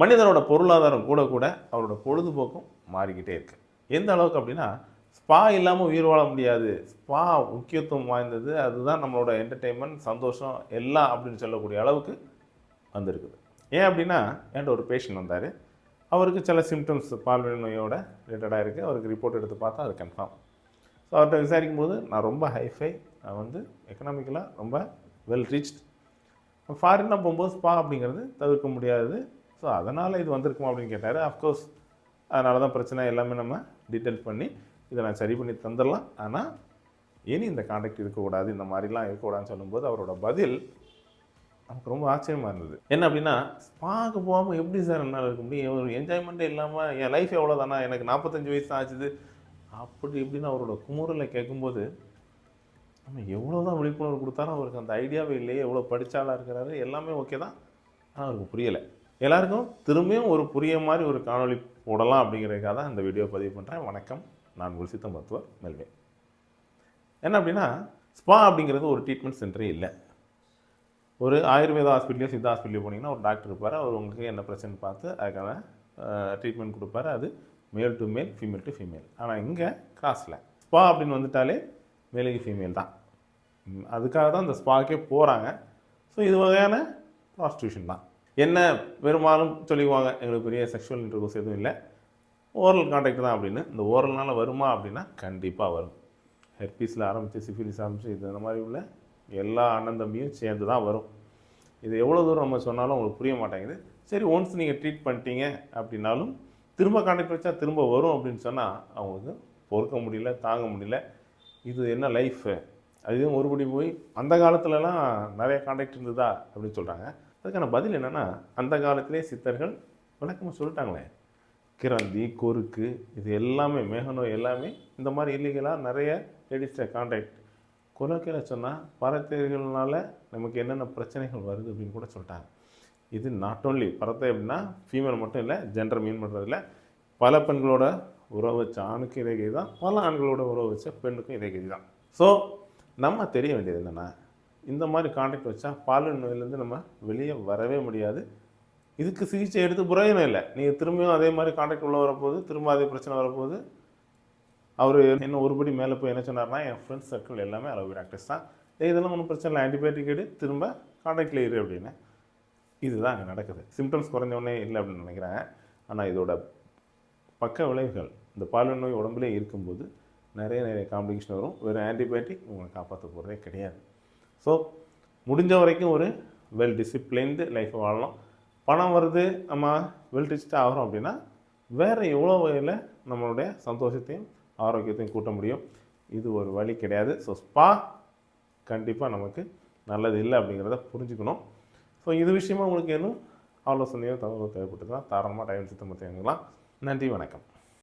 மனிதனோட பொருளாதாரம் கூட கூட அவரோட பொழுதுபோக்கும் மாறிக்கிட்டே இருக்கு. எந்த அளவுக்கு அப்படின்னா ஸ்பா இல்லாமல் உயிர் வாழ முடியாது. ஸ்பா முக்கியத்துவம் வாய்ந்தது அதுதான் நம்மளோட என்டர்டெயின்மெண்ட் சந்தோஷம் எல்லாம் அப்படின்னு சொல்லக்கூடிய அளவுக்கு வந்திருக்குது. ஏன் அப்படின்னா என்கிட்ட ஒரு பேஷண்ட் வந்தார். அவருக்கு சில சிம்டம்ஸ் பால்வெளி நோயோட ரிலேட்டடாக இருக்குது அவருக்கு ரிப்போர்ட் எடுத்து பார்த்தா அது கன்ஃபார்ம் ஸோ அவர்கிட்ட விசாரிக்கும் போது நான் ரொம்ப ஹைஃபை நான் வந்து எக்கனாமிக்கலாக ரொம்ப வெல் ரீச்ட் ஃபாரினாக போகும்போது ஸ்பா அப்படிங்கிறது தவிர்க்க முடியாது. ஸோ அதனால் இது வந்திருக்குமா அப்படின்னு கேட்டார். அஃப்கோர்ஸ் அதனால தான் பிரச்சனை எல்லாமே நம்ம டீட்டெயில் பண்ணி இதை நான் சரி பண்ணி தந்துடலாம். ஆனால் இனி இந்த காண்டாக்ட் இருக்கக்கூடாது இந்த மாதிரிலாம் இருக்கக்கூடாதுன்னு சொல்லும்போது அவரோட பதில் நமக்கு ரொம்ப ஆச்சரியமாக இருந்தது. என்ன அப்படின்னா ஸ்பாக்கு போகாமல் எப்படி சார் என்னால் இருக்க முடியும்? ஒரு என்ஜாய்மெண்ட்டே இல்லாமல் என் லைஃப் எவ்வளோதானா எனக்கு நாற்பத்தஞ்சு வயசு தான் ஆச்சுது. அப்படி இப்படின்னு அவரோட குமுறலை கேட்கும்போது நம்ம எவ்வளோ தான் விழிப்புணர்வு கொடுத்தாலும் அவருக்கு அந்த ஐடியாவே இல்லையே எவ்வளோ படித்தாளாக இருக்கிறாரு எல்லாமே ஓகே தான். ஆனால் அவருக்கு புரியலை. எல்லாருக்கும் திரும்பியும் ஒரு புரிய மாதிரி ஒரு காணொளி போடலாம் அப்படிங்கிறதுக்காக தான் இந்த வீடியோ பதிவு பண்ணுறேன் வணக்கம். நான் உங்கள் சித்த மருத்துவர் மெல்வே என்ன அப்படின்னா ஸ்பா அப்படிங்கிறது ஒரு ட்ரீட்மெண்ட் சென்டரே இல்லை. ஒரு ஆயுர்வேத ஹாஸ்பிட்டலையோ சித்த ஹாஸ்பிட்டலையோ போனீங்கன்னா ஒரு டாக்டர் இருப்பார். அவர் உங்களுக்கு என்ன பிரச்சனை பார்த்து அதுக்கான ட்ரீட்மெண்ட் கொடுப்பாரு. அது மேல் to male female to female ஆனால் இங்கே கிராஸில் ஸ்பா அப்படின்னு வந்துட்டாலே மேலுக்கு ஃபீமேல் தான். அதுக்காக தான் இந்த ஸ்பாக்கே போகிறாங்க ஸோ இது வகையான ப்ராஸ்டியூஷன் தான். என்ன பெரும்பாலும் சொல்லிக்குவாங்க எங்களுக்கு பெரிய செக்ஷுவல் இன்டர்கோர்ஸ் எதுவும் இல்லை. ஓரல் கான்டாக்ட் தான் அப்படின்னு. இந்த ஓரல்னால் வருமா அப்படின்னா கண்டிப்பாக வரும். ஹெர்பீஸில் ஆரம்பித்து சிஃபிலிஸ் ஆரம்பித்து இது இந்த மாதிரி உள்ள எல்லா அண்ணன் தம்பியும் சேர்ந்து தான் வரும். இது எவ்வளோ தூரம் நம்ம சொன்னாலும் உங்களுக்கு புரிய மாட்டேங்குது. சரி ஒன்ஸ் நீங்கள் ட்ரீட் பண்ணிட்டீங்க அப்படின்னாலும் திரும்ப கான்டாக்ட் வச்சா திரும்ப வரும் அப்படின்னு சொன்னால் அவங்களுக்கு பொறுக்க முடியல தாங்க முடியல. இது என்ன லைஃபு அதுவும் ஒருபடி போய் அந்த காலத்துலலாம் நிறைய கான்டாக்ட் இருந்ததா அப்படின்னு சொல்கிறாங்க அதுக்கான பதில் என்னென்னா அந்த காலத்திலே சித்தர்கள் விளக்கமாக சொல்லிட்டாங்களே. கிரந்தி குறுக்கு இது எல்லாமே மேகநோய் எல்லாமே இந்த மாதிரி இல்லீகலாக நிறைய லேடிஸ்ட கான்டாக்ட் கொலக்கையில் சொன்னால் பறத்தைகள்னால நமக்கு என்னென்ன பிரச்சனைகள் வருது அப்படின்னு கூட சொல்லிட்டாங்க. இது நாட் ஓன்லி பரத்தை அப்படின்னா ஃபீமேல் மட்டும் இல்லை ஜெண்டர் மீன் பண்ணுறதில்ல பல பெண்களோட உறவு வச்ச ஆணுக்கும் இதே கதி தான் பல ஆண்களோட உறவு வச்ச பெண்ணுக்கும் இதே கதி தான் ஸோ நம்ம தெரிய வேண்டியது என்னென்னா இந்த மாதிரி கான்டாக்ட் வச்சா பாலியல் நோயிலேருந்து நம்ம வெளியே வரவே முடியாது. இதுக்கு சிகிச்சை எடுத்து பிரயோஜனம் இல்லை. நீங்கள் திரும்பியும் அதே மாதிரி கான்டாக்ட் உள்ள வரப்போது திரும்ப அதே பிரச்சனை வரப்போது அவர் என்ன ஒருபடி மேலே போய் என்ன சொன்னார்னா என் ஃப்ரெண்ட்ஸ் சர்க்கிள் எல்லாமே அலோபி டாக்டர்ஸ் தான். இதெல்லாம் ஒன்றும் பிரச்சனை இல்லை. ஆன்டிபயோட்டிக் எடு திரும்ப கான்டாக்டில் இரு அப்படின்னு. இதுதான் அங்கே நடக்குது. சிம்டம்ஸ் குறைஞ்சவொடனே இல்லை அப்படின்னு நினைக்கிறேன். ஆனால் இதோட பக்க விளைவுகள் இந்த பாலியல் நோய் உடம்புலேயே இருக்கும்போது நிறைய நிறைய காம்ப்ளிகேஷன் வரும். வெறும் ஆன்டிபயோட்டிக் உங்களை காப்பாற்ற போகிறதே கிடையாது. ஸோ முடிஞ்ச வரைக்கும் ஒரு வெல் டிசிப்ளின்டு லைஃப்பை வாழலாம். பணம் வருது நம்ம வெல் டிச்சிட்டு ஆகிறோம் அப்படின்னா வேறு எவ்வளோ வகையில் நம்மளுடைய சந்தோஷத்தையும் ஆரோக்கியத்தையும் கூட்ட முடியும்? இது ஒரு வழி கிடையாது. ஸோ ஸ்பா கண்டிப்பாக நமக்கு நல்லது இல்லை அப்படிங்கிறத புரிஞ்சுக்கணும். ஸோ இது விஷயமா உங்களுக்கு இன்னும் ஆலோசனையோ தகவலோ தேவைப்பட்டுதான் தாராளமாக டைம் சித்தம் தேவைங்களா நன்றி வணக்கம்.